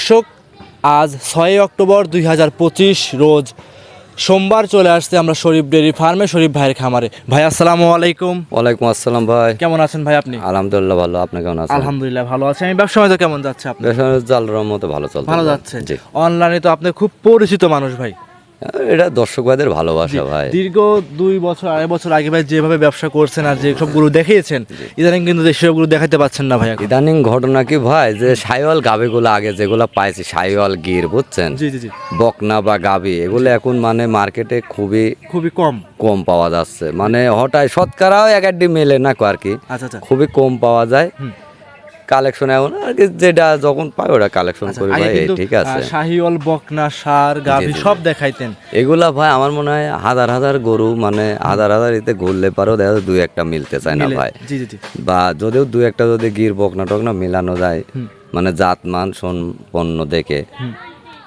দর্শক আজ ছয়ই অক্টোবর দুই হাজার পঁচিশ রোজ সোমবার চলে আসছে আমরা শরীফ ডেরি ফার্মে শরীফ ভাইয়ের খামারে। ভাই আসসালামু আলাইকুম। ওয়ালাইকুম আসসালাম ভাই। কেমন আছেন ভাই আপনি? আলহামদুলিল্লাহ ভালো আপনি কেমন আছেন? আলহামদুলিল্লাহ ভালো আছি। আমি ব্যবসা মতো কেমন যাচ্ছে আপনার? ব্যবসা জালরার মতো ভালো চলছে ভালো যাচ্ছে। অনলাইনে তো আপনি খুব পরিচিত মানুষ ভাই। এটা দর্শকবাদের ভালোবাসা ভাই। দীর্ঘ দুই বছর আড়াই বছর আগে ভাই যেভাবে ব্যবসা করছেন আর যে সবগুলো দেখিয়েছেন ইদানিং কিন্তু সেসবগুলো দেখাতে পাচ্ছেন না ভাই ইদানিং ঘটনা কি ভাই? যে সাইওয়াল গাবিগুলো আগে যেগুলো পাইছি সাইওয়াল গির বুঝছেন? বকনা বা গাবি এগুলো এখন মানে মার্কেটে খুবই খুবই কম। কম পাওয়া যাচ্ছে। মানে হঠাৎ শতকরাও এক মেলে না কো আর কি। আচ্ছা আচ্ছা। খুবই কম পাওয়া যায়। কালেকশন এমন আর কি যেটা যখন পাই ওটা কালেকশন করি ভাই ঠিক আছে। আহ, শাহিওয়াল বকনা সার গাভী সব দেখাইতেন। এগুলা ভাই আমার মনে হয় হাজার হাজার গরু মানে হাজার হাজার এতে ঘুরলে পারো দেখা দুই একটা মিলতে চায় না ভাই। জি জি জি। বা যদিও দুই একটা যদি গির বকনা টকনা মিলানো যায় মানে জাত মান সম্পন্ন দেখে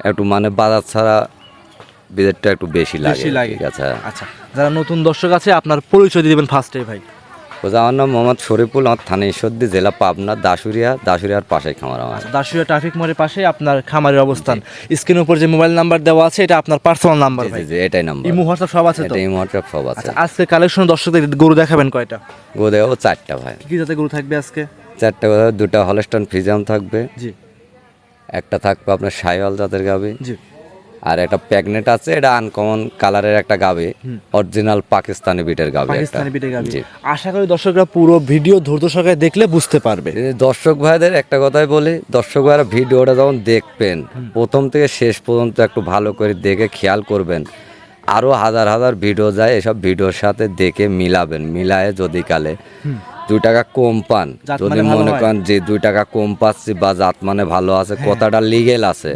একটু মানে বাজার ছাড়া বিদেরটা একটু বেশি লাগে লাগে। ঠিক আছে। আচ্ছা যারা নতুন দর্শক আছে আপনার পরিচয় দিয়ে দিবেন ফার্স্টে ভাই। আমার নাম মোহাম্মদ শরীফুল আমার থানা ঈশ্বরদী জেলা পাবনা দাসুরিয়া দাসুরিয়ার পাশে খামার আমার। দাসুয়া ট্রাফিক মোড়ের পাশে আপনার খামারের অবস্থান। স্ক্রিনের উপর যে মোবাইল নাম্বার দেওয়া আছে এটা আপনার পার্সোনাল নাম্বার জি, জি, এটাই নাম্বার ইমো হোয়াটসঅ্যাপ সব আছে তো? এটাই হোয়াটসঅ্যাপ সব আছে। আচ্ছা আজকে কালেকশন দর্শকদের গরু দেখাবেন কয়টা? গো দেখাবো চারটা ভাই। কি জাতের গরু থাকবে আজকে? চারটা কথা দুটা হলস্টন ফিজাম থাকবে। জি। একটা থাকবে আপনার সাইওয়াল জাতের গাবে। জি। আর একটা প্যাগনেট আছে এটা আনকমন কালারের একটা গাবে অরিজিনাল পাকিস্তানি বিটের গাবে পাকিস্তানি পিঠে গাবি। আশা করি দর্শকরা পুরো ভিডিও ধৈর্য সহকারে দেখলে বুঝতে পারবে। দর্শক ভাইদের একটা কথাই বলি দর্শক ভাইরা ভিডিওটা যখন দেখবেন প্রথম থেকে শেষ পর্যন্ত একটু ভালো করে দেখে খেয়াল করবেন আরও হাজার হাজার ভিডিও যায় এসব ভিডিওর সাথে দেখে মিলাবেন মিলায়ে যদি কালে। দুই টাকা কম পান। যদি মানে মনে করেন যে দুই টাকা কম পাচ্ছি বা জাত মানে ভালো আছে কথাটা লিগেল আছে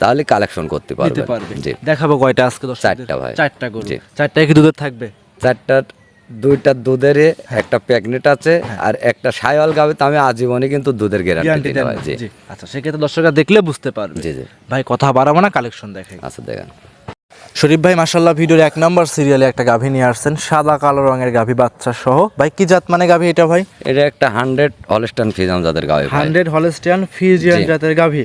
তাহলে কালেকশন করতে পারবে। দেখাবো কয়টা আজকে চারটা ভাই। চারটা। চারটায় কি দুধের থাকবে? চারটা দুইটা দুধের একটা প্যাকেট আছে আর একটা সাইওয়াল গাবে তো আমি আজীবনে কিন্তু দুধের গ্যারান্টি দিতে হয়। জি। আচ্ছা সেক্ষেত্রে দর্শকরা দেখলে বুঝতে পারবে। জি জি। ভাই কথা বাড়াবো না কালেকশন দেখে আচ্ছা দেখেন। শরীফ ভাই মাসাল্লাহ ভিডিওর এক নম্বর সিরিয়ালে একটা গাভী নিয়ে আসছেন। সাদা কালো রঙের গাভী বাচ্চা সহ। ভাই কি জাত মানে গাভী এটা ভাই? এটা একটা হান্ড্রেড হলস্টান ফিজাম যাদের গাভী হান্ড্রেড হলস্টিয়ান ফিজিয়ান। জাতের গাভী।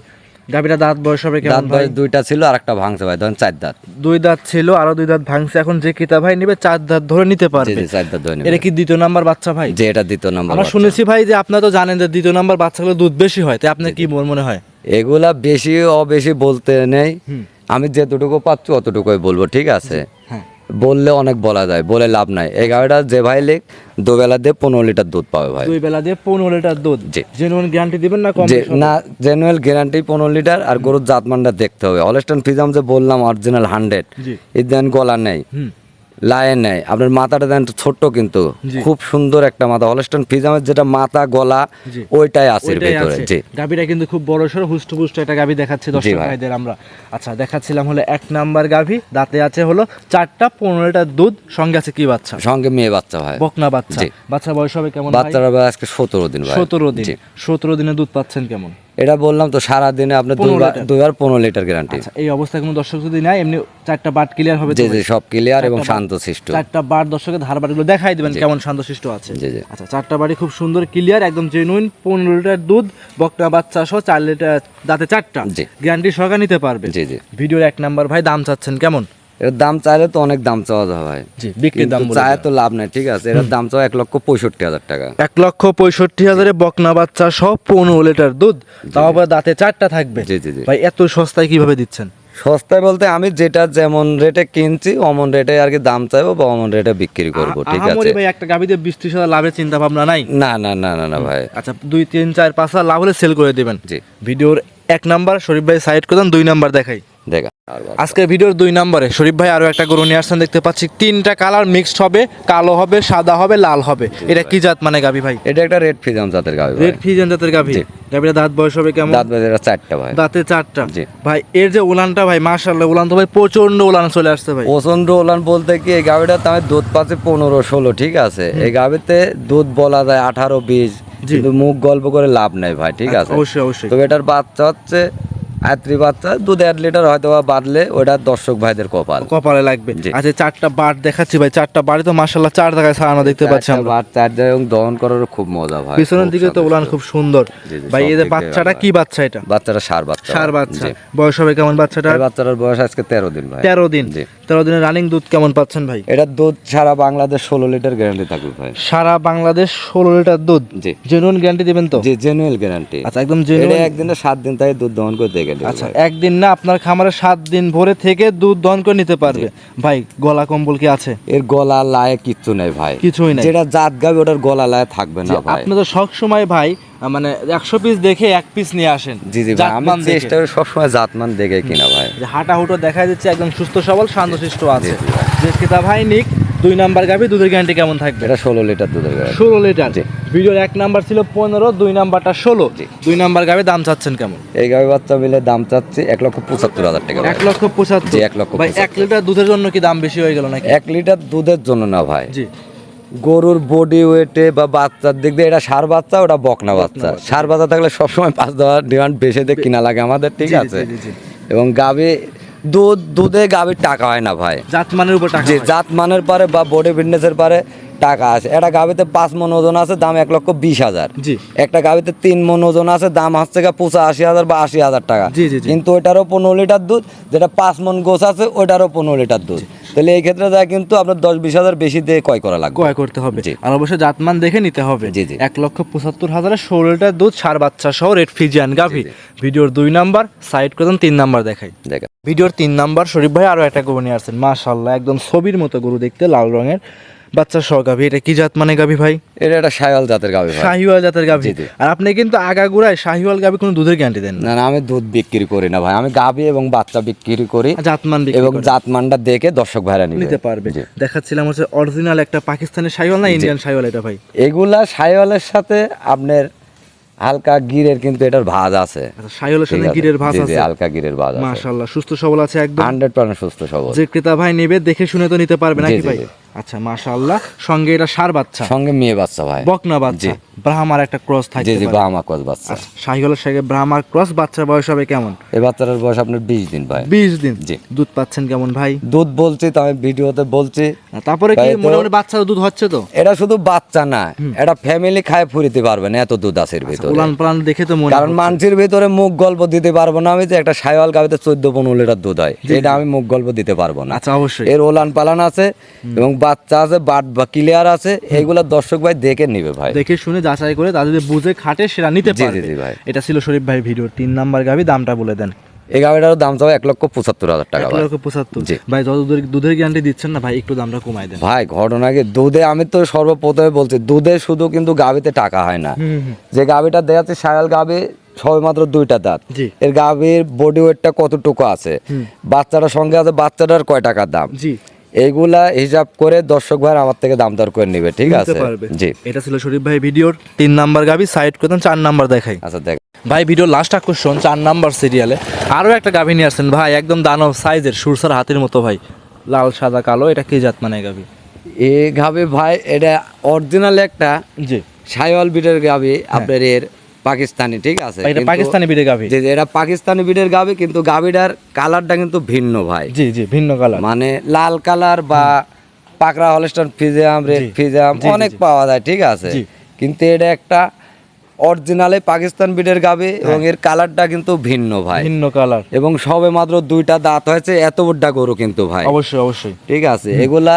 গাভীটা দাঁত বয়স হবে কেমন দাঁত ভাই? দুইটা ছিল আর একটা ভাঙছে ভাই ধরেন চার দাঁত। দুই দাঁত ছিল আরও দুই দাঁত ভাঙছে। এখন যে কিতা ভাই নিবে চার দাঁত ধরে নিতে পারবে। চার দাঁত ধরে এটা কি দ্বিতীয় নাম্বার বাচ্চা ভাই? যে এটা দ্বিতীয় নাম্বার আমরা শুনেছি ভাই যে আপনারা তো জানেন যে দ্বিতীয় নাম্বার বাচ্চাগুলো দুধ বেশি হয়। তাই আপনার কি মন- মনে হয়? এগুলা বেশি অবেশি বলতে নেই। আমি যেতটুকু পাচ্ছি অতটুকুই বলব ঠিক আছে? হ্যাঁ। বললে অনেক বলা যায় বলে লাভ নাই। এগারোটা যে ভাই লিখ দুবেলা দিয়ে পনেরো লিটার দুধ পাবে ভাই। দুই বেলা দিয়ে পনেরো লিটার দুধ। গ্যারান্টি দিবেন না না জেনুয়েল গ্যারান্টি পনেরো লিটার আর গরুর জাতমানটা দেখতে হবে। অলস্টন ফিজাম যে বললাম অরিজিনাল হান্ড্রেড ইদান গলা নেই। হুম নেয় আপনার মাথাটা দেন ছোট্ট কিন্তু। খুব সুন্দর একটা মাথা। অলস্টন ফিজামের যেটা মাথা গলা ওইটাই আছে ভেতরে। জি। গাভীটা কিন্তু খুব বড় সড়ো হুষ্ট পুষ্ট একটা গাভী দেখাচ্ছে দর্শক ভাইদের আমরা। আচ্ছা দেখাচ্ছিলাম হলো এক নাম্বার গাভী। দাঁতে আছে হলো চারটা পনেরো লিটার দুধ। সঙ্গে আছে কি বাচ্চা? সঙ্গে মেয়ে বাচ্চা ভাই। বকনা বাচ্চা। বাচ্চা বয়স হবে কেমন বাচ্চারা আজকে সতেরো দিন ভাই। সতেরো দিন। সতেরো দিনে দুধ পাচ্ছেন কেমন? এটা বললাম তো সারা দিনে আপনার 15 দুইবার দুইবার পনেরো লিটার গ্যারান্টি আচ্ছা এই অবস্থায় কোনো দর্শক যদি নেয় এমনি চারটা বাট ক্লিয়ার হবে জি জি সব ক্লিয়ার এবং শান্ত শিষ্ট চারটা বার দর্শকের ধার বাড়িগুলো দেখাই দিবেন কেমন শান্ত শান্তশিষ্ট আছে। জি জি। আচ্ছা চারটা বাড়ি খুব সুন্দর ক্লিয়ার একদম জেনুইন পনেরো লিটার দুধ বকনা বাচ্চা সহ চার লিটার দাঁতে চারটা। গ্যারান্টি সহকারে নিতে পারবে। জি জি। ভিডিওর এক নাম্বার ভাই দাম চাচ্ছেন কেমন? এর দাম চাইলে তো অনেক দাম চাওয়া যায় ভাই। বিক্রির দাম চায় তো লাভ নাই ঠিক আছে? এর দাম চাওয়া এক লক্ষ পঁয়ষট্টি হাজার টাকা। এক লক্ষ পঁয়ষট্টি হাজারে বকনা বাচ্চা সহ পনেরো লিটার দুধ তাও আবার দাঁতে চারটা থাকবে। জি জি জি। ভাই এত সস্তায় কীভাবে দিচ্ছেন? সস্তায় বলতে আমি যেটা যেমন রেটে কিনছি অমন রেটে আর কি দাম চাইব বা অমন রেটে বিক্রি করব ঠিক আছে? ভাই একটা গাবিতে বিশ ত্রিশ হাজার লাভের চিন্তা ভাবনা নাই? না না না না না ভাই। আচ্ছা দুই তিন চার পাঁচ হাজার লাভ হলে সেল করে দিবেন। জি। ভিডিওর এক নাম্বার শরীফ ভাই সাইড করে দুই নাম্বার দেখাই। দেখা। আজকের ভিডিওর দুই নম্বরে শরীফ ভাই আরও একটা গরু নিয়ে আসছেন দেখতে পাচ্ছি। তিনটা কালার মিক্সড হবে কালো হবে সাদা হবে লাল হবে। এটা কি জাত মানে গাভি ভাই? এটা একটা রেড ফিজাম জাতের গাবি রেড ফিজেন জাতের গাভি। গাভিটা দাঁত বয়স হবে কেমন? দাঁত এটা চারটা ভাই। দাঁতে চারটা। ভাই এর যে উলানটা ভাই মাশাআল্লাহ উলান তো ভাই প্রচণ্ড উলান চলে আসছে ভাই। প্রচণ্ড উলান বলতে কি এই গাভিটাতে আমি দুধ পাচ্ছি পনেরো ষোলো ঠিক আছে? এই গাভিতে দুধ বলা যায় আঠারো বিশ। কিন্তু মুখ গল্প করে লাভ নাই ভাই ঠিক আছে? অবশ্যই অবশ্যই। তবে এটার বাচ্চা হচ্ছে আত্রি বাচ্চা দু দেড় লিটার হয়তো বা বাদলে ওটা দর্শক ভাইদের কপাল। কপালে লাগবে। আচ্ছা চারটা বাট দেখাচ্ছি ভাই চারটা বাড়ি তো মাসাল্লাহ চার জায়গায় ছাড়ানো দেখতে পাচ্ছি আমরা। বাট চার জায়গায় এবং দহন করারও খুব মজা ভাই পিছনের দিকে তো। উলান খুব সুন্দর। ভাই এই যে বাচ্চাটা কি বাচ্চা এটা? বাচ্চাটা সার বাচ্চা। সার বাচ্চা। বয়স হবে কেমন বাচ্চাটা বাচ্চাটার বয়স আজকে তেরো দিন ভাই। তেরো দিন। তেরো দিনের রানিং দুধ কেমন পাচ্ছেন ভাই? এটা দুধ সারা বাংলাদেশ ষোলো লিটার গ্যারান্টি থাকবে ভাই। সারা বাংলাদেশ ষোলো লিটার দুধ? জেনুইন গ্যারান্টি দিবেন তো? জি জেনুয়েল গ্যারান্টি আচ্ছা একদম জেনুইন একদিনে সাত দিন তাই দুধ দহন করে দেখে দেবে আচ্ছা একদিন না আপনার খামারে সাত দিন ভরে থেকে দুধ দহন করে নিতে পারবে। ভাই গলা কম্বল কি আছে? এর গলা লায়ে কিচ্ছু নেই ভাই। কিছুই নাই। যেটা জাত গাবে ওটার গলা লায়ে থাকবে না ভাই। আপনি তো সব সময় ভাই মানে একশো পিস দেখে এক পিস নিয়ে আসেন। জি জি ভাই আমি। চেষ্টা করি সবসময় জাতমান দেখে কিনা ভাই। হাঁটা হুটো দেখা যাচ্ছে একদম সুস্থ সবল শান্তশিষ্ট আছে। যে ক্রেতা ভাই নিক দুই নাম্বার গাভি দুধের গ্যারান্টি কেমন থাকবে? এটা ষোলো লিটার দুধের গাড়ি ষোলো লিটার। জি। ভিডিওর এক নাম্বার ছিল পনেরো দুই নাম্বারটা ষোলো। দুই নাম্বার গাভি দাম চাচ্ছেন কেমন? এই গাভি বাচ্চা মিলে দাম চাচ্ছি এক লক্ষ পঁচাত্তর হাজার টাকা। এক লক্ষ পঁচাত্তর। এক লক্ষ ভাই এক লিটার দুধের জন্য কি দাম বেশি হয়ে গেল নাকি? এক লিটার দুধের জন্য না ভাই। জি। গরুর বডি ওয়েটে বা বাচ্চার দিক দিয়ে এটা সার বাচ্চা ওটা বকনা বাচ্চা। সার বাচ্চা থাকলে সবসময় পাঁচ দেওয়ার ডিমান্ড বেশি দিয়ে কিনা লাগে আমাদের ঠিক আছে। এবং গাভি দুধ দুধে গাভীর টাকা হয় না ভাই। জাতমানের উপর টাকা যে। জাত মানের পারে বা বডি ফিটনেসের পারে টাকা আছে। একটা গাভীতে পাঁচ মন ওজন আছে দাম এক লক্ষ বিশ হাজার। একটা গাভীতে তিন মন ওজন আছে দাম হচ্ছে পঁচা পঁচাশি হাজার বা আশি হাজার টাকা। কিন্তু ওইটারও পনেরো লিটার দুধ যেটা পাঁচ মন গোছ আছে ওইটারও পনেরো লিটার দুধ। তাহলে এই ক্ষেত্রে যা কিন্তু আপনার দশ বিশ হাজার বেশি দিয়ে ক্রয় করা লাগবে। ক্রয় করতে হবে। আর অবশ্যই জাতমান দেখে নিতে হবে। জি, জি। এক লক্ষ পঁচাত্তর হাজারের ষোলো লিটার দুধ সার বাচ্চা সহ রেড ফিজিয়ান গাভি। ভিডিওর দুই নাম্বার সাইড করে দেন তিন নাম্বার দেখাই। দেখা ভিডিওর তিন নাম্বার শরীফ ভাই আরও একটা গরু নিয়ে আসছেন। মাশাল্লাহ একদম ছবির মতো গরু দেখতে লাল রঙের। বাচ্চা সহ গাভি এটা কি জাত মানে গাভি ভাই? এটা একটা সায়াল জাতের গাভি শাহিওয়াল জাতের গাভি। আর আপনি কিন্তু আগাগুড়ায় শাহিওয়াল গাভি কোনো দুধের গ্যারান্টি দেন না। না আমি দুধ বিক্রি করি না ভাই। আমি গাভি এবং বাচ্চা বিক্রি করি জাতমান বিক্রি এবং জাতমানটা দেখে দর্শক ভাইরা নিতে পারবে। দেখাচ্ছিলাম হচ্ছে অরিজিনাল একটা পাকিস্তানি শাহিওয়াল না ইন্ডিয়ান শাহিওয়াল এটা ভাই? এগুলা সায়ালের সাথে আপনার হালকা গিরের কিন্তু এটার ভাজ আছে। আচ্ছা শাহিওয়ালের সাথে গিরের ভাস জি, জি, আছে? হালকা গিরের ভাজ আছে। মাশাল্লাহ সুস্থ সবল আছে একদম? হান্ড্রেড পার্সেন্ট সুস্থ সবল। যে ক্রেতা ভাই নেবে দেখে শুনে তো নিতে পারবে নাকি ভাই। আচ্ছা মাশাআল্লাহ। সঙ্গে এটা সার বাচ্চা। সঙ্গে মেয়ে বাচ্চা ভাই। বকনা বাচ্চা। ব্রাহ্মার একটা ক্রস জি জি পারে। বাহামা কস বাচ্চা। আচ্ছা শাহিওয়ালের ব্রাহ্মার ক্রস বাচ্চার বয়স হবে কেমন? এই বাচ্চাটার বয়স আপনার বিশ দিন ভাই। বিশ দিন? জি। দুধ পাচ্ছেন কেমন ভাই? দুধ বলছি তো আমি ভিডিওতে বলছি। তারপরে কি ভাই তো- মোটামুটি বাচ্চা দুধ হচ্ছে তো? এটা শুধু বাচ্চা না এটা ফ্যামিলি খায় ফুরিতে পারবে না এত দুধ আছে এর ভিতরে। উলান পালান দেখে তো মনে কারণ মানুষের ভিতরে মুখ গল্প দিতে পারব না আমি যে একটা সাইওয়াল গাভিতে চোদ্দ পনেরো লিটার দুধ হয় এটা আমি মুখ গল্প দিতে পারব না। আচ্ছা অবশ্যই। এর ওলান পালান আছে এবং বাচ্চা আছে বাট বা ক্লিয়ার আছে এইগুলা দর্শক ভাই দেখে নিবে ভাই। দেখে শুনে যাচাই করে তাদের বুঝে খাটে সেটা নিতে পারবে। এটা ছিল শরীফ ভাই ভিডিও। তিন নাম্বার গাবি দামটা বলে দেন। এই গাভিটার দাম চাও এক লক্ষ পঁচাত্তর হাজার টাকা এক লক্ষ পঁচাত্তর। ভাই যত দুধের- দুধের গ্যারান্টি দিচ্ছেন না ভাই একটু দামটা কমাই দেন। ভাই ঘটনা কি? দুধে আমি তো সর্বপ্রথমে বলছি দুধে শুধু কিন্তু গাভিতে টাকা হয় না। যে গাভিটা দেখাচ্ছে সায়াল গাভি সবে মাত্র দুইটা দাঁত। এর গাভির বডি ওয়েটটা কতটুকু আছে? বাচ্চাটার সঙ্গে আছে বাচ্চাটার কয় টাকার দাম? এইগুলা হিসাব করে দর্শক ভাই আমার থেকে দাম দর করে নিবে ঠিক আছে? জি। এটা ছিল শরীফ ভাই ভিডিওর তিন নাম্বার গাবি সাইড করে চার নাম্বার দেখাই। আচ্ছা দেখ। ভাই ভিডিও লাস্ট আকর্ষণ চার নাম্বার সিরিয়ালে আরও একটা গাভী নিয়ে আসছেন। ভাই একদম দানব সাইজের সুরসার হাতির মতো ভাই। লাল সাদা কালো এটা কি জাত মানে গাভী? এ গাভি ভাই এটা অরিজিনাল একটা জি। সাইওয়াল বিটের গাভি আপনার এর পাকিস্তানি ঠিক আছে? এটা পাকিস্তানি বিড়ে গাভী। জি, এটা পাকিস্তানি বিটের গাভি কিন্তু গাভিটার কালারটা কিন্তু ভিন্ন ভাই। জি জি ভিন্ন কালার। মানে লাল কালার বা পাকড়া হলস্টার ফিজিয়াম রেড। ফিজিয়াম জি, অনেক পাওয়া যায় ঠিক আছে? কিন্তু এটা একটা অরিজিনালে পাকিস্তান বিডের গাভি এবং এর কালারটা কিন্তু ভিন্ন ভাই। ভিন্ন কালার। এবং সবে মাত্র দুইটা দাঁত হয়েছে এত বড়টা গরু কিন্তু ভাই। অবশ্যই অবশ্যই। ঠিক আছে? এগুলা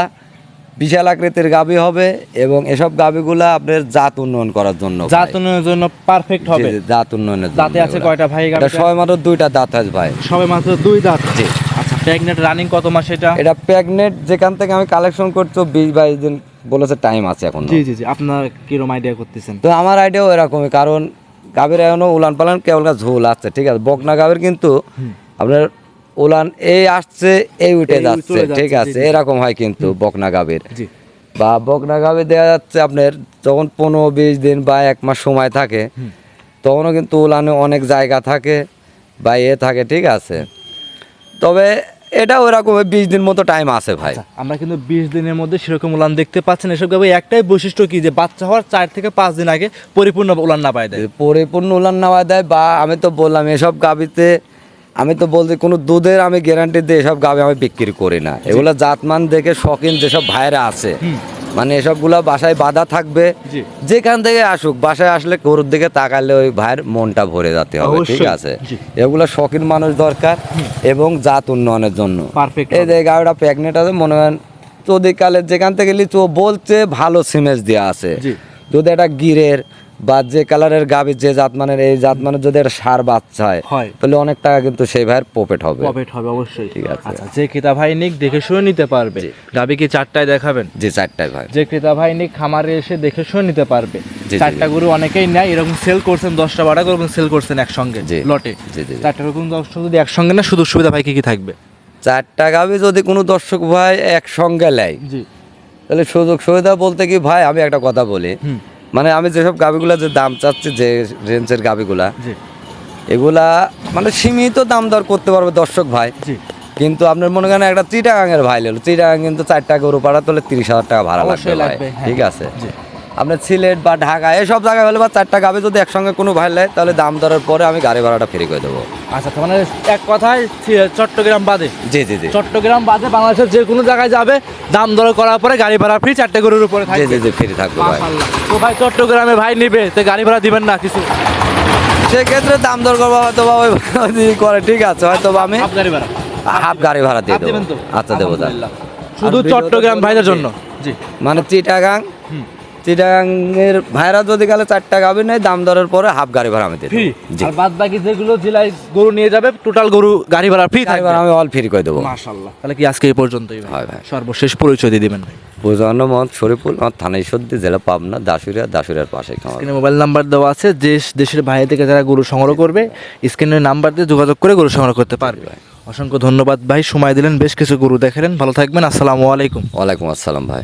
বিশাল আকৃতির গাভি হবে এবং এসব গাভিগুলা আপনার জাত উন্নয়ন করার জন্য জাত উন্নয়নের জন্য পারফেক্ট হবে। জাত উন্নয়নের জন্য দাঁতে আছে কয়টা ভাই এটা? সবে মাত্র দুইটা দাঁত আছে ভাই। সবে মাত্র দুই দাঁত? জি। আচ্ছা প্রেগনেন্ট রানিং কত মাস এটা? এটা প্রেগনেট যেখান থেকে আমি কালেকশন করছ বিশ বাইশ দিন বলেছে টাইম আছে এখন। জি জি জি আপনার কিরম আইডিয়া করতেছেন? তো আমার আইডিয়াও এরকমই কারণ গাভীর এখনও উলান পালান কেবল ঝোল আছে ঠিক আছে? বকনা গাভীর কিন্তু আপনার উলান এই আসছে এই উঠে যাচ্ছে। ঠিক আছে এরকম হয় কিন্তু বকনা গাভীর। বা বকনা গাভী দেওয়া যাচ্ছে আপনার যখন পনেরো বিশ দিন বা এক মাস সময় থাকে তখনও কিন্তু উলানে অনেক জায়গা থাকে বা এ থাকে ঠিক আছে। তবে এটা ওরকম বিশ দিন মতো টাইম আছে ভাই। আচ্ছা, আমরা কিন্তু বিশ দিনের মধ্যে সেরকম উলান দেখতে পাচ্ছেন। এসব গাভী একটাই বৈশিষ্ট্য কি? যে বাচ্চা হওয়ার চার থেকে পাঁচ দিন আগে পরিপূর্ণ উলান না পায় দেয় পরিপূর্ণ উলান নেওয়া দেয় বা আমি তো বললাম এসব গাবিতে আমি তো বলছি কোনো দুধের আমি গ্যারান্টি দিয়ে এসব গাবে আমি বিক্রি করি না। এগুলো জাতমান দেখে শখিন যেসব ভাইরা আছে মানে এসবগুলা বাসায় বাধা থাকবে। যেখান থেকে আসুক বাসায় আসলে গরুর দিকে তাকালে ওই ভাইয়ের মনটা ভরে যেতে হবে ঠিক আছে। এগুলো শখিন মানুষ দরকার এবং জাত উন্নয়নের জন্য। এই যে গাড়িটা প্রেগনেন্ট আছে মনে হয় চৌদিকালে যেখান থেকে লিচু বলছে ভালো সিমেজ দেওয়া আছে। যদি একটা গিরের বা যে কালারের গাবি যে জাত মানের এই জাত মানের যদি একটা সার বাচ্চা হয়। তাহলে অনেক টাকা কিন্তু সেই ভাইয়ের প্রফিট হবে। প্রফিট হবে অবশ্যই। ঠিক আছে। আচ্ছা যে ক্রেতা ভাই নিক দেখে শুনে নিতে পারবে। গাবি কি চারটায় দেখাবেন? যে চারটায় ভাই। যে ক্রেতা ভাই নিক খামারে এসে দেখে শুনে নিতে পারবে। চারটা গরু অনেকেই নেয় এরকম সেল করছেন দশটা বারোটা গরু সেল করছেন একসঙ্গে। লটে। জি, জি, জি। চারটা রকম দশটা যদি একসঙ্গে না সুযোগ সুবিধা ভাই কি কি থাকবে? চারটা গাবি যদি কোনো দর্শক ভাই একসঙ্গে নেয় জি। তাহলে সুযোগ সুবিধা বলতে কি ভাই আমি একটা কথা বলি। মানে আমি যেসব গাভিগুলা যে দাম চাচ্ছি যে রেঞ্জের গাবিগুলা এগুলা মানে সীমিত দাম দর করতে পারবে দর্শক ভাই। কিন্তু আপনার মনে করেন একটা চিটাগাঙের ভাই লো চিটাগাং কিন্তু চারটা গরু পাড়া তাহলে তিরিশ হাজার টাকা ভাড়া লাগবে হ্যাঁ। ঠিক আছে। আপনার সিলেট বা ঢাকা এসব জায়গায় হলে বা চারটা গাবে যদি একসঙ্গে কোনো ভাই নেয় তাহলে দাম দরের পরে আমি গাড়ি ভাড়াটা ফ্রি করে দেবো। আচ্ছা মানে এক কথায় চট্টগ্রাম বাদে? জি জি জি। চট্টগ্রাম বাদে বাংলাদেশের যে কোনো জায়গায় যাবে দাম দর করার পরে গাড়ি ভাড়া ফ্রি চারটে গরুর উপরে জি জি জি ফ্রি থাকবে ভাই। তো ভাই চট্টগ্রামে ভাই নিবে তো গাড়ি ভাড়া দিবেন না কিছু? সেক্ষেত্রে দাম দর করব হয়তো বা ওই করে ঠিক আছে হয়তো বা আমি গাড়ি ভাড়া। হাফ গাড়ি ভাড়া দিয়ে দেবো। তো? আচ্ছা দেবো শুধু চট্টগ্রাম ভাইদের জন্য? জি। মানে চিটাগাং চিটাগাংয়ের ভাইরা যদি গেলে চারটা গাবি নেয় দাম দরের পরে হাফ গাড়ি ভাড়া আমি জি। আর বাদ বাকি যেগুলো জেলায় গরু নিয়ে যাবে টোটাল গরু গাড়ি ভাড়া ফ্রি গাড়ি থাকবে? ভাড়া আমি অল ফ্রি করে দেবো। মাশাআল্লাহ। তাহলে কি আজকে এই পর্যন্তই হয় ভাই। সর্বশেষ পরিচয় দিয়ে দিবেন ভাই। পূজান্ন মোহাম্মদ শরীফুল আমার থানা ঈশ্বরদী জেলা পাবনা দাসুরিয়া দাসুরিয়ার পাশে স্ক্রিনে মোবাইল নাম্বার দেওয়া আছে দেশ দেশের বাইরে থেকে যারা গরু সংগ্রহ করবে স্ক্রিনের নাম্বার দিয়ে যোগাযোগ করে গরু সংগ্রহ করতে পারবে। অসংখ্য ধন্যবাদ ভাই সময় দিলেন বেশ কিছু গরু দেখালেন ভালো থাকবেন আসসালামু আলাইকুম। ওয়ালাইকুম আসসালাম ভাই।